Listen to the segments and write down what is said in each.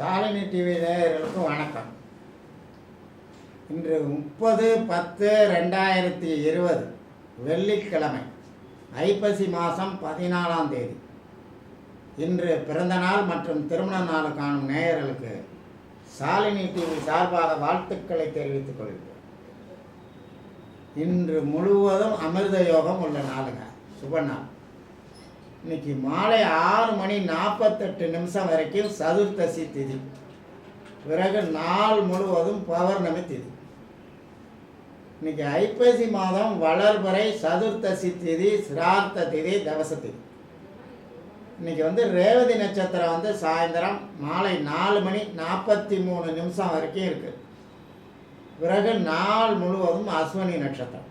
Shalini TV நேயர்களுக்கும் வணக்கம். இன்று முப்பது பத்து ரெண்டாயிரத்தி இருபது வெள்ளிக்கிழமை ஐப்பசி மாதம் பதினாலாம் தேதி. இன்று பிறந்த நாள் மற்றும் திருமண நாள் காணும் நேயர்களுக்கு சாலினி டிவி சார்பாக வாழ்த்துக்களை தெரிவித்துக் கொள்கிறேன். இன்று முழுவதும் அமிர்த யோகம் உள்ள நாளுங்க சுப நாள். இன்னைக்கு மாலை ஆறு மணி நாற்பத்தெட்டு நிமிஷம் வரைக்கும் சதுர்த்தசி திதி. பிறகு நாள் முழுவதும் பௌர்ணமி திதி. இன்னைக்கு ஐப்பசி மாதம் வளர்பறை சதுர்த்தசி திதி சிரார்த்த திதி தவச திதி. இன்னைக்கு வந்து ரேவதி நட்சத்திரம் வந்து சாயந்தரம் மாலை நாலு மணி நாற்பத்தி மூணு நிமிஷம் வரைக்கும் இருக்குது பிறகு நாள் முழுவதும் அஸ்வினி நட்சத்திரம்.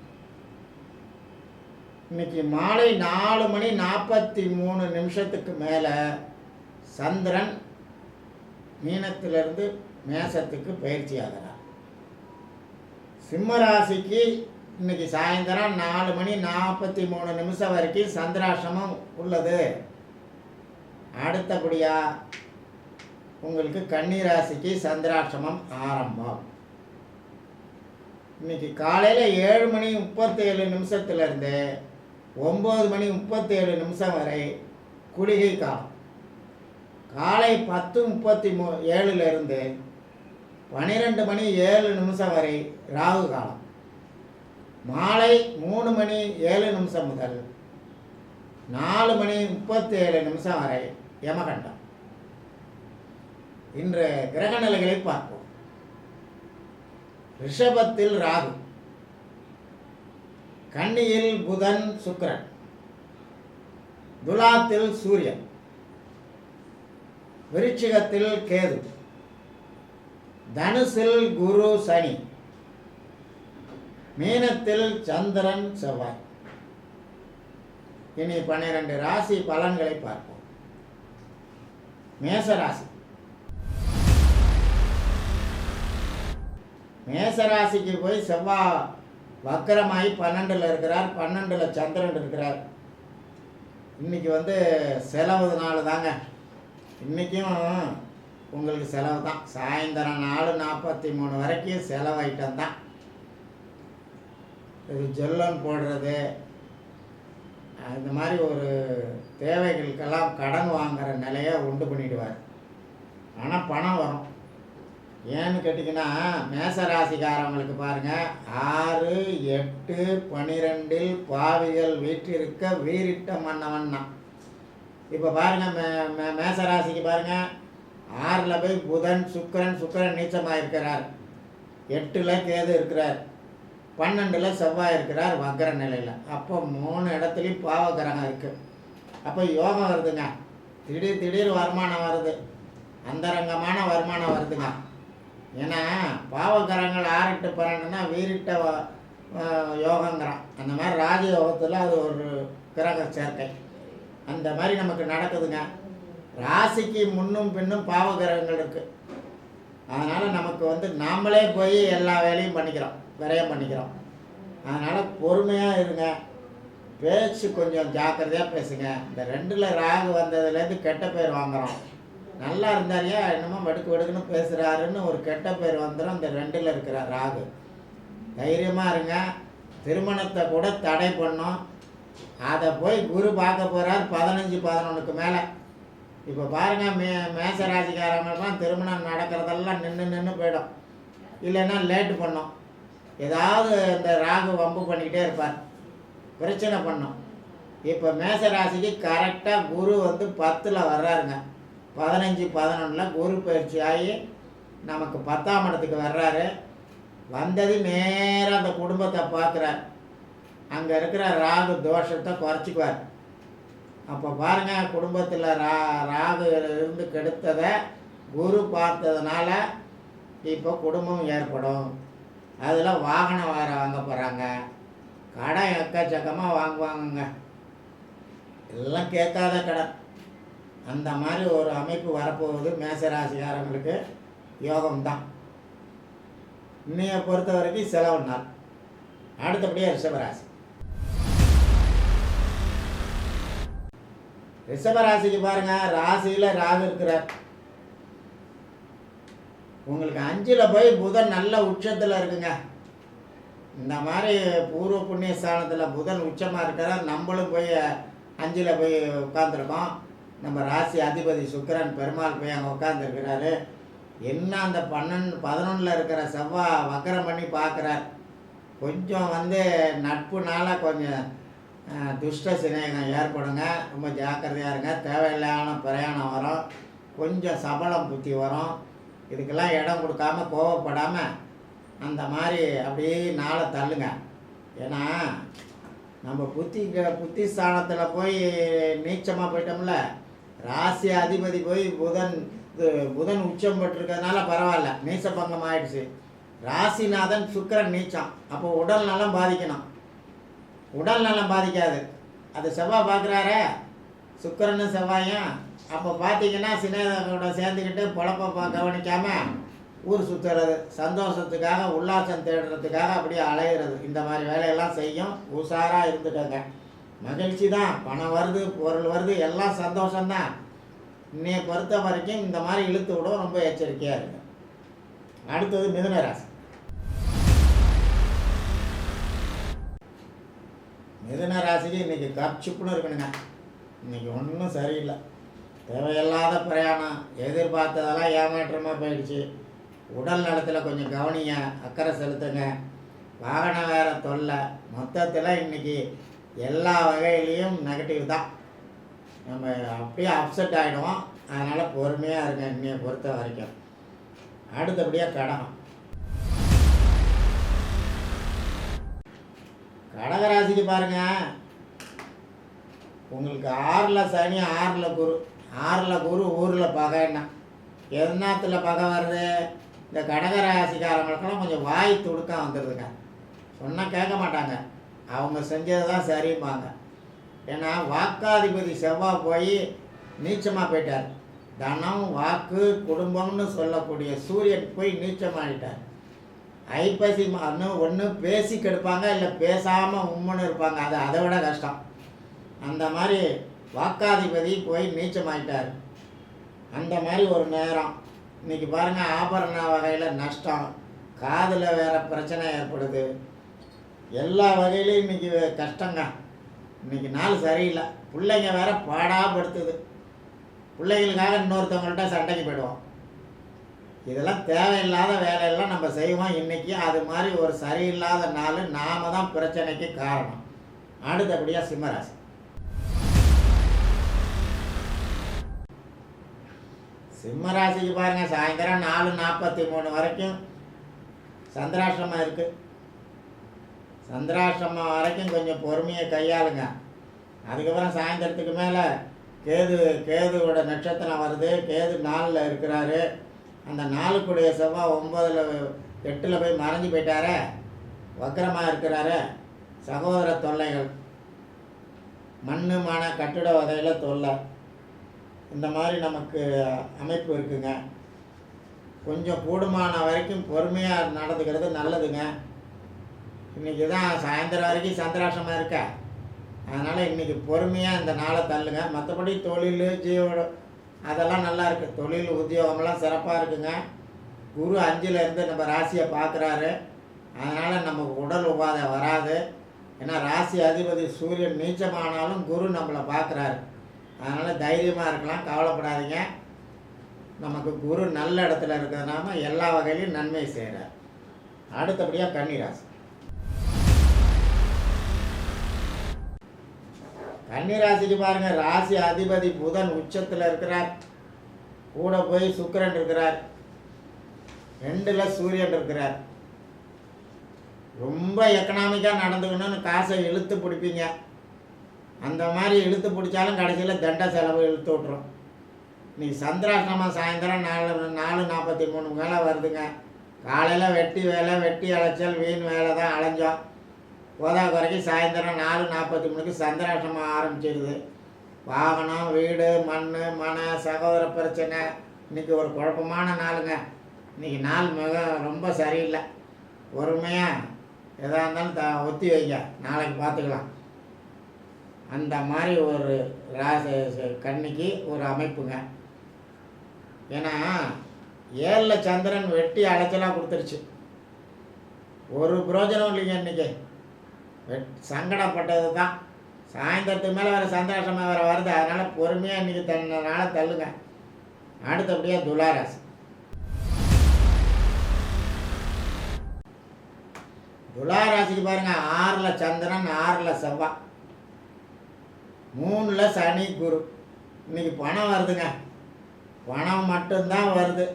இன்னைக்கு மாலை நாலு மணி நாற்பத்தி மூணு நிமிஷத்துக்கு மேலே சந்திரன் மீனத்திலிருந்து மேசத்துக்கு பயிற்சி ஆகிறார். சிம்ம ராசிக்கு இன்னைக்கு சாயந்தரம் நாலு மணி நாற்பத்தி மூணு நிமிஷம் வரைக்கும் சந்திராசிரமம் உள்ளது. அடுத்தபடியாக உங்களுக்கு கன்னிராசிக்கு சந்திராசிரமம் ஆரம்பம். இன்னைக்கு காலையில் ஏழு மணி முப்பத்தேழு நிமிஷத்துலேருந்து ஒம்பது மணி முப்பத்தேழு நிமிஷம் வரை குளிகை காலம் காலை பத்து முப்பத்தி மூ ஏழுலேருந்து பன்னிரெண்டு மணி ஏழு நிமிஷம் வரை ராகு காலம். மாலை மூணு மணி ஏழு நிமிஷம் முதல் நாலு மணி முப்பத்தேழு நிமிஷம் வரை யமகண்டம். இன்று கிரக நிலைகளை பார்ப்போம். ரிஷபத்தில் ராகு. கன்னியில் புதன் சுக்கரன். துலாத்தில் சூரியன். விருச்சிகத்தில் கேது. தனுசில் குரு சனி. மீனத்தில் சந்திரன் செவ்வாய். இனி பன்னிரண்டு ராசி பலன்களை பார்ப்போம். மேசராசி மேசராசிக்கு போய் செவ்வாய் வக்கரமாகி பன்னெண்டில் இருக்கிறார் பன்னெண்டில் சந்திரன் இருக்கிறார். இன்றைக்கி வந்து செலவு நாள் தாங்க. இன்றைக்கும் உங்களுக்கு செலவு தான். சாயந்தரம் நாலு நாற்பத்தி மூணு வரைக்கும் செலவு ஐட்டம் தான். இது ஜொல்லன் போடுறது. அந்த மாதிரி ஒரு தேவைகளுக்கெல்லாம் கடன் வாங்குகிற நிலையை உண்டு பண்ணிடுவார். ஆனால் பணம் வரும். ஏன்னு கேட்டிங்கன்னா மேசராசிக்காரவங்களுக்கு பாருங்கள் ஆறு எட்டு பனிரெண்டில் பாவிகள் வீற்றிருக்க வீரிட்ட மன்னவன்னா இப்போ பாருங்கள் மே மே மேச ராசிக்கு பாருங்கள் ஆறில் போய் புதன் சுக்கிரன் சுக்கரன் நீச்சமாக இருக்கிறார் எட்டில் கேது இருக்கிறார். பன்னெண்டில் செவ்வாய் இருக்கிறார் வக்கர நிலையில். அப்போ மூணு இடத்துலையும் பாவகிரகம் இருக்குது அப்போ யோகம் வருதுங்க. திடீர் திடீர் வருமானம் வருது. அந்தரங்கமான வருமானம் வருதுங்க. ஏன்னா பாவகரங்கள் ஆறிட்டு பன்னெண்டுனா வீரிட்ட யோகங்கிறான். அந்த மாதிரி ராஜயோகத்தில் அது ஒரு கிரக சேர்க்கை. அந்த மாதிரி நமக்கு நடக்குதுங்க. ராசிக்கு முன்னும் பின்னும் பாவகிரகங்கள் இருக்குது அதனால் நமக்கு வந்து நாமளே போய் எல்லா வேலையும் பண்ணிக்கிறோம். விரயம் பண்ணிக்கிறோம். அதனால் பொறுமையாக இருங்க. பேச்சு கொஞ்சம் ஜாக்கிரதையாக பேசுங்க. இந்த ரெண்டில் ராகு வந்ததுலேருந்து கெட்ட பேர் வாங்குறோம். நல்லா இருந்தாரியா என்னமோ வடுக்கு வடுக்குன்னு பேசுகிறாருன்னு ஒரு கெட்ட பேர் வந்துடும் இந்த ரெண்டில் இருக்கிற ராகு. தைரியமாக இருங்க. திருமணத்தை கூட தடை பண்ணோம். அதை போய் குரு பார்க்க போகிறார் பதினஞ்சு பதினொன்றுக்கு மேலே. இப்போ பாருங்கள் மே மேசராசிக்காரங்களுக்குலாம் திருமணம் நடக்கிறதெல்லாம் நின்று நின்று போயிடும். இல்லைன்னா லேட்டு பண்ணோம். ஏதாவது இந்த ராகு வம்பு பண்ணிக்கிட்டே இருப்பார். பிரச்சனை பண்ணோம். இப்போ மேசராசிக்கு கரெக்டாக குரு வந்து பத்தில் வர்றாருங்க. பதினஞ்சு பதினொன்றில் குரு பயிற்சி ஆகி நமக்கு பத்தாம் இடத்துக்கு வர்றாரு. வந்தது நேராக அந்த குடும்பத்தை பார்க்குறார். அங்கே இருக்கிற ராகு தோஷத்தை குறைச்சிக்குவார். அப்போ பாருங்கள் குடும்பத்தில் ரா ராகு இருந்து கெடுத்ததை குரு பார்த்ததுனால இப்போ குடும்பம் ஏற்படும். அதில் வாகனம் வேறு வாங்க போகிறாங்க கடன் எக்கச்சக்கமாக வாங்குவாங்கங்க. எல்லாம் கேட்காத கடன். அந்த மாதிரி ஒரு அமைப்பு வரப்போகுது மேசராசிகாரங்களுக்கு யோகம்தான். இன்னையை பொறுத்த வரைக்கும் செலவு நாள். அடுத்தபடியாக ரிஷபராசி. ரிஷபராசிக்கு பாருங்கள் ராசியில் ராகு இருக்கிறார். உங்களுக்கு அஞ்சில் போய் புதன் நல்ல உச்சத்தில் இருக்குங்க. இந்த மாதிரி பூர்வ புண்ணிய ஸ்தானத்தில் புதன் உச்சமாக இருக்கிற நம்மளும் போய் அஞ்சில் போய் உட்காந்துருக்கோம் நம்ம ராசி அதிபதி சுக்கிரன் பெருமாள் போய் அங்கே உட்காந்துருக்கிறாரு என்ன அந்த பன்னெண்டு பதினொன்றில் இருக்கிற செவ்வாய் வக்கரம் பண்ணி பார்க்குறார். கொஞ்சம் வந்து நட்புனால கொஞ்சம் துஷ்ட சிநேகம் ஏற்படுங்க. ரொம்ப ஜாக்கிரதையாக இருங்க. தேவையில்லாத பிரயாணம் வரும். கொஞ்சம் சபலம் புத்தி வரும். இதுக்கெல்லாம் இடம் கொடுக்காம கோவப்படாமல் அந்த மாதிரி அப்படியே நாளை தள்ளுங்க. ஏன்னா நம்ம புத்தி புத்தி ஸ்தானத்தில் போய் நீச்சமாக போயிட்டோம்ல. ராசி அதிபதி போய் புதன் இது புதன் உச்சம் பட்டிருக்கிறதுனால பரவாயில்ல நீச்சபங்கம் ஆயிடுச்சு. ராசிநாதன் சுக்கரன் நீச்சம். அப்போ உடல் நலம் பாதிக்கணும். உடல் நலம் பாதிக்காது. அது செவ்வாய் பார்க்குறாரே சுக்கரனும் செவ்வாயும். அப்போ பார்த்தீங்கன்னா சின்னதோட சேர்ந்துக்கிட்டு பொழப்ப கவனிக்காமல் கவனிக்காம ஊர் சுற்றுறது சந்தோஷத்துக்காக உல்லாசம் தேடுறதுக்காக அப்படியே அலையிறது. இந்த மாதிரி வேலையெல்லாம் செய்யும். உஷாராக இருந்துக்கோங்க. மகிழ்ச்சி தான். பணம் வருது பொருள் வருது எல்லாம் சந்தோஷம்தான். இன்னைய பொறுத்த வரைக்கும் இந்த மாதிரி இழுத்து விட ரொம்ப எச்சரிக்கையாக இருக்கு. அடுத்தது மிதுன ராசி. மிதுன ராசிக்கு இன்னைக்கு கப்சிப்புன்னு இருக்கணுங்க. இன்னைக்கு ஒன்றும் சரியில்லை. தேவையில்லாத பிரயாணம் எதிர்பார்த்ததெல்லாம் ஏமாற்றமாக போயிடுச்சு. உடல் நலத்தில் கொஞ்சம் கவனிங்க அக்கறை செலுத்துங்க. வாகனம் வேற தொல்லை. மொத்தத்தில் இன்னைக்கு எல்லா வகையிலையும் நெகட்டிவ் தான். நம்ம அப்படியே அப்செட் ஆகிடுவோம் அதனால் பொறுமையாக இருங்க என்னையை பொறுத்த வரைக்கும். அடுத்தபடியாக கடகம். கடகராசிக்கு பாருங்கள் உங்களுக்கு ஆறில் சனி ஆறில் குரு. ஆறில் குரு ஊரில் பகைன்னா எதனாத்தில் பகை வருது? இந்த கடகராசிக்காரங்களுக்கெல்லாம் கொஞ்சம் வாய் துடுக்கம் வந்துடுதுங்க சொன்னால் கேட்க மாட்டாங்க. அவங்க செஞ்சது தான் சரிம்பாங்க. ஏன்னா வாக்காதிபதி செவ்வாய் போய் நீச்சமாக போயிட்டார். தனம் வாக்கு குடும்பம்னு சொல்லக்கூடிய சூரியன் போய் நீச்சமாகிட்டார் ஐப்பசி ஒன்று ஒன்று பேசி கெடுப்பாங்க இல்லை பேசாமல் உம்முன்னு இருப்பாங்க. அது அதை விட கஷ்டம். அந்த மாதிரி வாக்காதிபதி போய் நீச்சமாயிட்டார். அந்த மாதிரி ஒரு நேரம். இன்னைக்கு பாருங்கள் ஆபரண வகையில் நஷ்டம். காதில் வேறு பிரச்சனை ஏற்படுது. எல்லா வகையிலையும் இன்னைக்கு கஷ்டங்க. இன்னைக்கு நாள் சரியில்லை. பிள்ளைங்க வேற பாடாப்படுத்துது பிள்ளைங்களுக்காக இன்னொருத்தவங்கள்ட்ட சண்டைக்கு போயிடுவோம். இதெல்லாம் தேவையில்லாத வேலையெல்லாம் நம்ம செய்வோம். இன்றைக்கி அது மாதிரி ஒரு சரியில்லாத நாள் நாம் தான் பிரச்சனைக்கு காரணம். அடுத்தபடியாக சிம்மராசி. சிம்மராசிக்கு பாருங்கள் சாயந்தரம் நாலு நாற்பத்தி மூணு வரைக்கும் சந்திராஷ்டிரமாக இருக்குது சந்திராஷ்டிரமம் வரைக்கும் கொஞ்சம் பொறுமையை கையாளுங்க. அதுக்கப்புறம் சாயந்தரத்துக்கு மேலே கேது கேதுவோட நட்சத்திரம் வருது. கேது நாலில் இருக்கிறாரு. அந்த நாளுக்குடைய செவ்வாய் ஒம்பதில் எட்டில் போய் மறைஞ்சு போயிட்டாரே. வக்கரமாக இருக்கிறாரு. சகோதர தொல்லைகள். மண்ணு மன கட்டிட வகையில் தொல்லை. இந்த மாதிரி நமக்கு அமைப்பு இருக்குங்க. கொஞ்சம் கூடுமான வரைக்கும் பொறுமையாக நடந்துக்கிறது நல்லதுங்க. இன்றைக்கி தான் சாயந்தரம் வரைக்கும் சந்திராசமாக இருக்க? அதனால் இன்றைக்கி பொறுமையாக இந்த நாளை தள்ளுங்க. மற்றபடி தொழில் ஜீவோட அதெல்லாம் நல்லா இருக்குது தொழில் உத்தியோகம்லாம் சிறப்பாக இருக்குங்க. குரு அஞ்சிலேருந்து நம்ம ராசியை பார்க்குறாரு. அதனால் நமக்கு உடல் உபாதை வராது. ஏன்னா ராசி அதிபதி சூரியன் நீச்சமானாலும் குரு நம்மளை பார்க்குறாரு. அதனால் தைரியமாக இருக்கலாம் கவலைப்படாதீங்க. நமக்கு குரு நல்ல இடத்துல இருக்கிறதுனால எல்லா வகையிலையும் நன்மை செய்கிறார் அடுத்தபடியாக கன்னிராசி. கன்னிராசிக்கு பாருங்க ராசி அதிபதி புதன் உச்சத்தில் இருக்கிறார். கூட போய் சுக்கிரன் இருக்கிறார். ரெண்டுல சூரியன் இருக்கிறார். ரொம்ப எக்கனாமிக்காக நடந்துக்கணும்னு காசை இழுத்து பிடிப்பீங்க. அந்த மாதிரி இழுத்து பிடிச்சாலும் கடைசியில் தண்ட செலவு இழுத்து விட்ரும் இன்னைக்கு சந்திராஷ்டமம் சாயந்தரம் நாலு நாலு நாற்பத்தி மூணு மேலே வருதுங்க. காலையில் வெட்டி வேலை வெட்டி அலைச்சல் வீண் வேலை தான் அலைஞ்சோம். போதா குறைக்கு சாயந்தரம் நாலு நாற்பத்தி மூணுக்கு சந்திராஷ்டமாக ஆரம்பிச்சிடுது வாகனம் வீடு மண் மன சகோதர பிரச்சனை. இன்றைக்கி ஒரு குழப்பமான நாளுங்க. இன்னைக்கு நாள் மிக ரொம்ப சரியில்லை. பொறுமையாக எதாக இருந்தாலும் த ஒத்தி வைங்க. நாளைக்கு பார்த்துக்கலாம். அந்த மாதிரி ஒரு ராசி கன்னிக்கு ஒரு அமைப்புங்க. ஏன்னா ஏழில் சந்திரன் வெட்டி அலைச்சலாக கொடுத்துருச்சு. ஒரு புரோஜனம் இல்லைங்க இன்றைக்கி சங்கடப்பட்டது தான். சாயந்தரத்துக்கு மேலே வேறு சந்தோஷமாக வேறு வருது. அதனால் பொறுமையாக இன்றைக்கி தன்னால தள்ளுங்க. அடுத்தபடியாக துளாராசி. துளாராசிக்கு பாருங்கள் ஆறில் சந்திரன் ஆறில் செவ்வாய் மூணில் சனி குரு. இன்னைக்கு பணம் வருதுங்க. பணம் மட்டும்தான் வருது.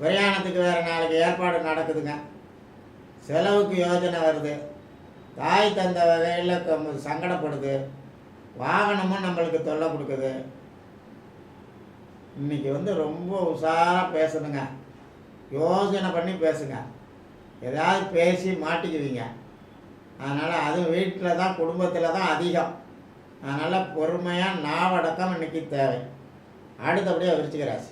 பிரயாணத்துக்கு வேறு நாளைக்கு ஏற்பாடு நடக்குதுங்க. செலவுக்கு யோஜனை வருது. தாய் தந்த வகையில் க- சங்கடப்படுது. வாகனமும் நம்மளுக்கு தொல்லை கொடுக்குது. இன்னைக்கு வந்து ரொம்ப உஷாராக பேசணுங்க யோசனை பண்ணி பேசுங்க. ஏதாவது பேசி மாட்டிக்குவீங்க. அதனால் அதுவும் வீட்டில் தான் குடும்பத்தில் தான் அதிகம். அதனால் பொறுமையாக நாவடக்கம் இன்னைக்கு தேவை. அடுத்தபடியாக விருச்சிக ராசி.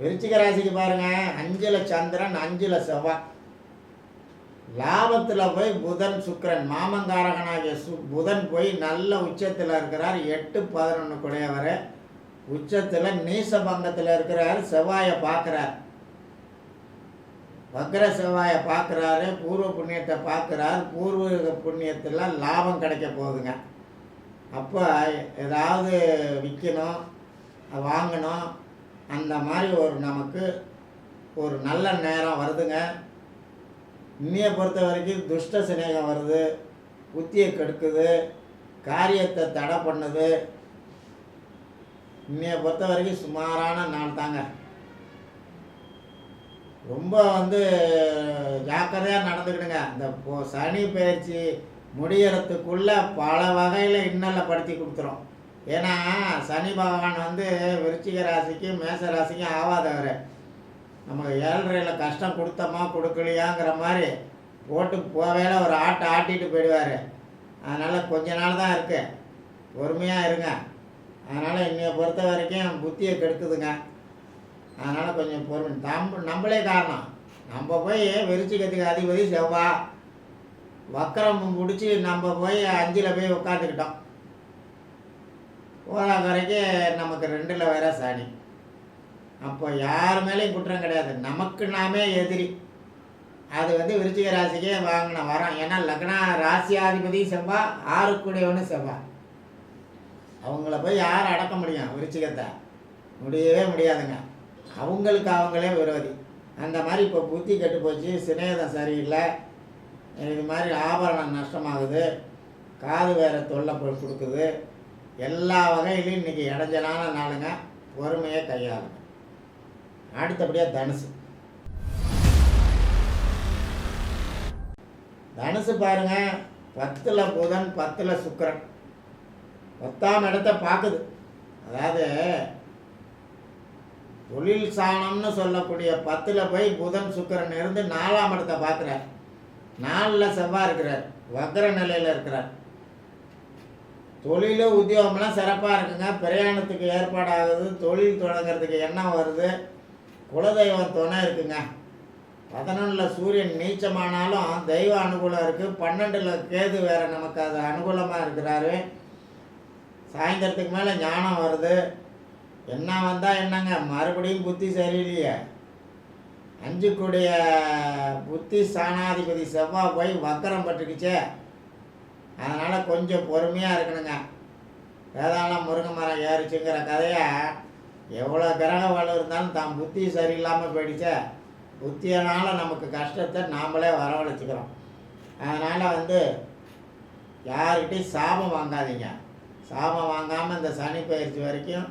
விருச்சிக ராசிக்கு பாருங்க அஞ்சில் சந்திரன் அஞ்சில் செவ்வாய். லாபத்தில் போய் புதன் சுக்கரன் மாமங்காரகனாகிய சு புதன் போய் நல்ல உச்சத்தில் இருக்கிறார் எட்டு பதினொன்று குடையவர். உச்சத்தில் நீசபங்கத்தில் இருக்கிறார் செவ்வாயை பார்க்குறார் வக்ர செவ்வாயை பார்க்குறாரு பூர்வ புண்ணியத்தை பார்க்குறாரு பூர்வீக புண்ணியத்தில் லாபம் கிடைக்க போகுதுங்க. அப்போ ஏதாவது விற்கணும் வாங்கணும் அந்த மாதிரி ஒரு நமக்கு ஒரு நல்ல நேரம் வருதுங்க. இன்னைய பொறுத்த வரைக்கும் துஷ்ட சிநேகம் வருது புத்தியை கெடுக்குது காரியத்தை தடை பண்ணுது. இன்னைய பொறுத்த வரைக்கும் சுமாரான நாள் தாங்க. ரொம்ப வந்து ஜாக்கிரதையாக நடந்துக்கிடுங்க. இந்த இப்போ சனி பயிற்சி முடியறதுக்குள்ள பல வகையில் இன்னலை படுத்தி கொடுத்துரும். ஏன்னா சனி பகவான் வந்து விருச்சிக ராசிக்கு மேச ராசிக்கும் ஆவாதவர் நமக்கு ஏழ்றையில் கஷ்டம் கொடுத்தோமா கொடுக்கலையாங்கிற மாதிரி போட்டு போவேல ஒரு ஆட்டை ஆட்டிட்டு போயிடுவார். அதனால் கொஞ்ச நாள் தான் இருக்கு. பொறுமையாக இருங்க. அதனால் இன்னைய பொறுத்த வரைக்கும் புத்தியை கெடுக்குதுங்க அதனால் கொஞ்சம் பொறுமை. நம்ம நம்மளே காரணம். நம்ம போய் விருச்சிகத்துக்கு அதிபதி செவ்வா. வக்கரம் முடிச்சு நம்ம போய் அஞ்சில் போய் உட்காந்துக்கிட்டோம் போதாக்கரைக்கு நமக்கு ரெண்டில் வேற சாணி அப்போ யார் மேலேயும் குற்றம் கிடையாது. நமக்கு நாமே எதிரி. அது வந்து விருச்சிக ராசிக்கே வாங்கின வரோம். ஏன்னா லக்னா ராசியாதிபதி செவ்வா ஆறுக்குடையவனு செவ்வா. அவங்கள போய் யார் அடக்க முடியும்? விருச்சிகத்தை. முடியவே முடியாதுங்க. அவங்களுக்கு அவங்களே விரோதி. அந்த மாதிரி இப்போ புத்தி கெட்டு போச்சு. சிநேகம் சரியில்லை. இது மாதிரி ஆபரணம் நஷ்டமாகுது. காது வேற தொல்லை கொடுக்குது. எல்லா வகையிலையும் இன்றைக்கி இடைஞ்சலான நாளுங்க. பொறுமையை கையாளுங்க. அடுத்தபடியாக தனுசு. தனுசு பாருங்க பத்தில் புதன் பத்தில் சுக்கிரன். பத்தாம் இடத்த பார்க்குது. அதாவது தொழில் சாணம்னு சொல்லக்கூடிய பத்தில் போய் புதன் சுக்கிரன் இருந்து நாலாம் இடத்தை பார்க்குறார். நாலில் செவ்வாய் இருக்கிறார். வக்கர நிலையில் இருக்கிறார். தொழில் உத்தியோகம்லாம் சிறப்பாக இருக்குங்க. பிரயாணத்துக்கு ஏற்பாடாகுது. தொழில் தொடங்குறதுக்கு எண்ணம் வருது. குலதெய்வம் துணை இருக்குங்க. பதினொன்றில் சூரியன் நீச்சமானாலும் தெய்வ அனுகூலம் இருக்குது பன்னெண்டில் கேது வேறு நமக்கு அது அனுகூலமாக இருக்கிறாரு. சாயந்தரத்துக்கு மேலே ஞானம் வருது. என்ன வந்தால் என்னங்க? மறுபடியும் புத்தி சரியில்லையே. அஞ்சுக்குடைய புத்தி சாணாதிபதி செவ்வாய் போய் வக்கரம் பட்டுக்குச்சே. அதனால் கொஞ்சம் பொறுமையாக இருக்கணுங்க. வேதாளம் முருங்கை மரம் ஏறிச்சுங்கிற கதையை எவ்வளோ கிரக வலு இருந்தாலும் தான் புத்தி சரியில்லாமல் போயிடுச்ச. புத்தியனால் நமக்கு கஷ்டத்தை நாமளே வரவழைச்சிக்கிறோம். அதனால் வந்து யார்கிட்டையும் சாபம் வாங்காதீங்க. சாபம் வாங்காமல் இந்த சனி பயிற்சி வரைக்கும்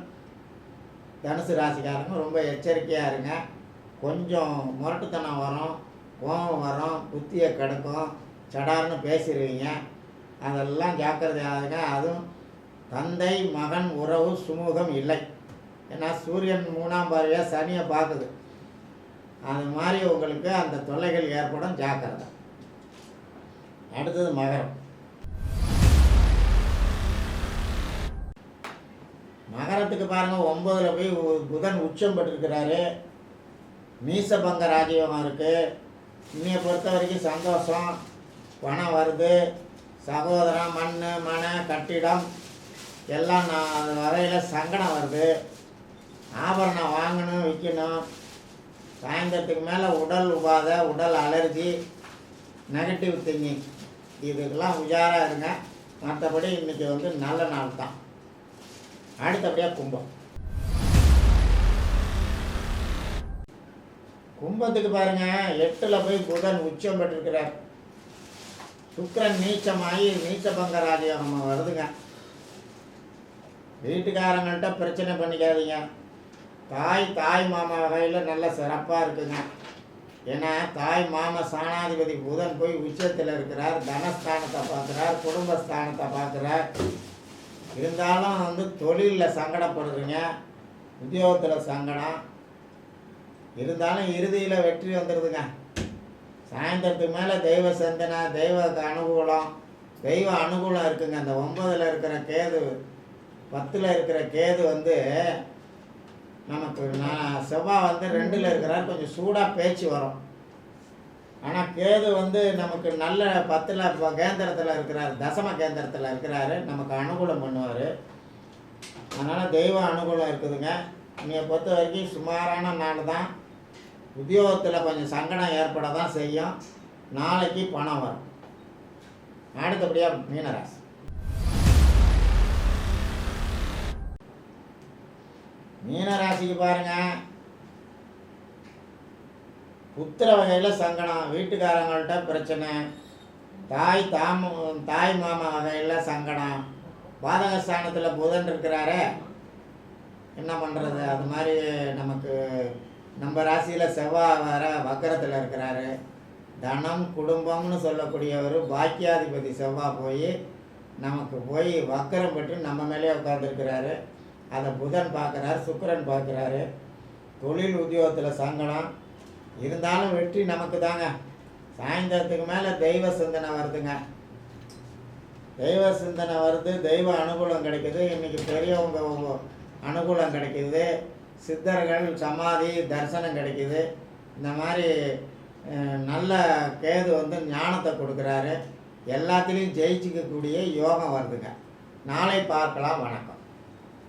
தனுசு ராசிக்காரங்க ரொம்ப எச்சரிக்கையாக இருங்க. கொஞ்சம் முரட்டுத்தனம் வரும் கோபம் வரும் புத்தியை கிடக்கும் சடார்னு பேசிடுவீங்க அதெல்லாம் ஜாக்கிரதையாதுங்க அதுவும் தந்தை மகன் உறவு சுமூகம் இல்லை. ஏன்னா சூரியன் மூணாம் பார்வையாக சனியை பார்க்குது. அது மாதிரி உங்களுக்கு அந்த தொல்லைகள் ஏற்படும் ஜாக்கிரதை. அடுத்தது மகரம். மகரத்துக்கு பாருங்கள் ஒம்பதில் போய் புதன் உச்சம் பெற்றிருக்கிறாரு. நீசபங்க ராஜயோகம் இருக்குது இன்னையை பொறுத்த வரைக்கும் சந்தோஷம் பணம் வருது. சகோதரம் மண் மன கட்டிடம் எல்லாம் நான் அந்த வகையில் சங்கடம் வருது. ஆபரணம் வாங்கணும் விற்கணும் சாயந்தரத்துக்கு மேலே உடல் உபாதை உடல் அலர்ஜி நெகட்டிவ் திங்கிங் இதுக்கெல்லாம் உஜாராக இருங்க. மற்றபடி இன்றைக்கி வந்து நல்ல நாள் தான். அடுத்தபடியாக கும்பம். கும்பத்துக்கு பாருங்கள் எட்டில் போய் புதன் உச்சம் பெற்றிருக்கிறார். சுக்கரன் நீச்சமாகி நீச்சபங்க ராஜயோகம் வருதுங்க. வீட்டுக்காரங்கள்ட்ட பிரச்சனை பண்ணிக்காதீங்க. தாய் தாய் மாமா வகையில் நல்ல சிறப்பாக இருக்குங்க. ஏன்னா தாய் மாமா சாணாதிபதி புதன் போய் உச்சத்தில் இருக்கிறார் தனஸ்தானத்தை பார்க்குறார் குடும்பஸ்தானத்தை பார்க்குறார். இருந்தாலும் வந்து தொழிலில் சங்கடப்படுறீங்க. உத்தியோகத்தில் சங்கடம். இருந்தாலும் இறுதியில் வெற்றி வந்துடுதுங்க சாயந்தரத்துக்கு மேலே தெய்வ சிந்தனை தெய்வ அனுகூலம். தெய்வ அனுகூலம் இருக்குங்க. அந்த ஒன்பதில் இருக்கிற கேது பத்தில் இருக்கிற கேது வந்து நமக்கு நான் செவ்வாய் வந்து ரெண்டில் இருக்கிறார். கொஞ்சம் சூடாக பேச்சு வரும். ஆனால் கேது வந்து நமக்கு நல்ல பத்தில் இப்போ கேந்திரத்தில் இருக்கிறார். தசம கேந்திரத்தில் இருக்கிறாரு. நமக்கு அனுகூலம் பண்ணுவார். அதனால் தெய்வ அனுகூலம் இருக்குதுங்க. என்னைய பொறுத்த வரைக்கும் சுமாரான நாள் தான் உத்தியோகத்தில் கொஞ்சம் சங்கடம் ஏற்பட தான் செய்யும். நாளைக்கு பணம் வரும். அடுத்தபடியாக மீனராசி. மீனராசிக்கு பாருங்க. புத்திர வகையில் சங்கடம். வீட்டுக்காரங்கள்ட்ட பிரச்சனை. தாய் தாம தாய் மாமா வகையில் சங்கடம். பாதகஸ்தானத்தில் புதன் இருக்கிறாரே. என்ன பண்ணுறது அது மாதிரி நமக்கு நம்ம ராசியில் செவ்வாய் வேற வக்கரத்தில் இருக்கிறாரு. தனம் குடும்பம்னு சொல்லக்கூடியவர் பாக்கியாதிபதி செவ்வாய் போய் நமக்கு போய் வக்கரம் பெற்று நம்ம மேலேயே உட்காந்துருக்கிறாரு அதை புதன் பார்க்குறாரு சுக்கரன் பார்க்குறாரு. தொழில் உத்தியோகத்தில் சங்கடம். இருந்தாலும் வெற்றி நமக்கு தாங்க. சாயந்தரத்துக்கு மேலே தெய்வ சிந்தனை வருதுங்க. தெய்வ சிந்தனை வருது தெய்வ அனுகூலம் கிடைக்குது. இன்றைக்கி பெரியவங்க அனுகூலம் கிடைக்குது. சித்தர்கள் சமாதி தரிசனம் கிடைக்கிது. இந்த மாதிரி நல்ல கேது வந்து ஞானத்தை கொடுக்குறாரு. எல்லாத்துலேயும் ஜெயிச்சிக்கக்கூடிய யோகம் வருதுங்க. நாளை பார்க்கலாம். வணக்கம்.